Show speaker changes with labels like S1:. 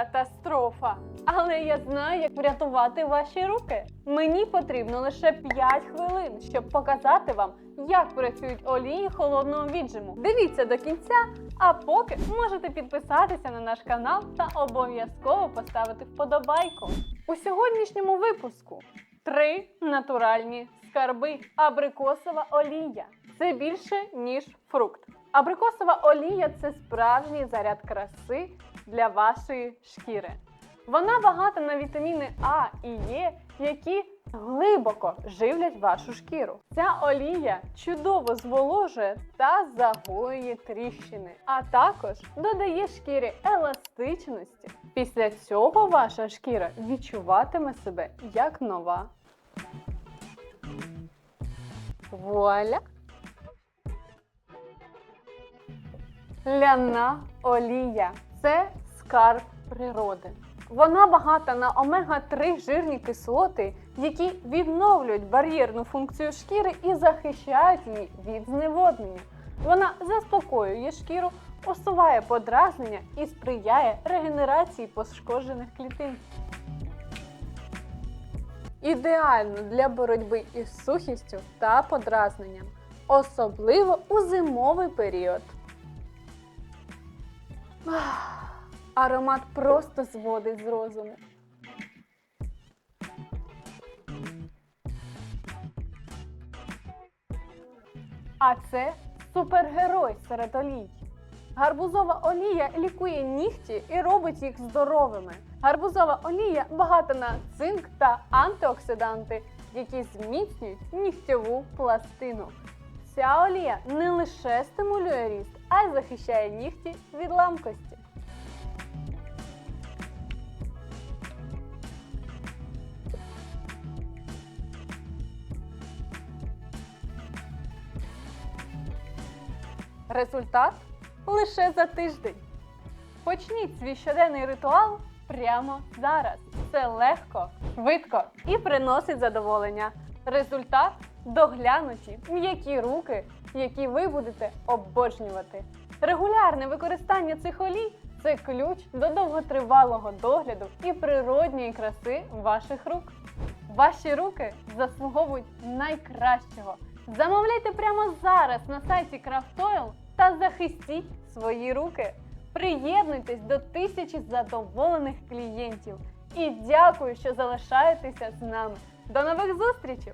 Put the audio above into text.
S1: Катастрофа! Але я знаю, як врятувати ваші руки. Мені потрібно лише 5 хвилин, щоб показати вам, як працюють олії холодного віджиму. Дивіться до кінця, а поки можете підписатися на наш канал та обов'язково поставити вподобайку. У сьогоднішньому випуску три натуральні скарби. Абрикосова олія. Це більше ніж фрукт. Абрикосова олія це справжній заряд краси для вашої шкіри. Вона багата на вітаміни А і Е, які глибоко живлять вашу шкіру. Ця олія чудово зволожує та загоює тріщини, а також додає шкірі еластичності. Після цього ваша шкіра відчуватиме себе як нова. Вуаля! Ляна олія це скарб природи. Вона багата на омега-3 жирні кислоти, які відновлюють бар'єрну функцію шкіри і захищають її від зневоднення. Вона заспокоює шкіру, усуває подразнення і сприяє регенерації пошкоджених клітин. Ідеально для боротьби із сухістю та подразненням, особливо у зимовий період. Аромат просто зводить з розуму. А це супергерой серед олій. Гарбузова олія лікує нігті і робить їх здоровими. Гарбузова олія багата на цинк та антиоксиданти, які зміцнюють нігтєву пластину. Ця олія не лише стимулює ріст, а й захищає нігті від ламкості. Результат лише за тиждень. Почніть свій щоденний ритуал прямо зараз. Це легко, швидко і приносить задоволення. Результат доглянуті, м'які руки, які ви будете обожнювати. Регулярне використання цих олій це ключ до довготривалого догляду і природньої краси ваших рук. Ваші руки заслуговують найкращого. Замовляйте прямо зараз на сайті Craftoil та захистіть свої руки. Приєднуйтесь до тисячі задоволених клієнтів. І дякую, що залишаєтеся з нами. До нових зустрічей!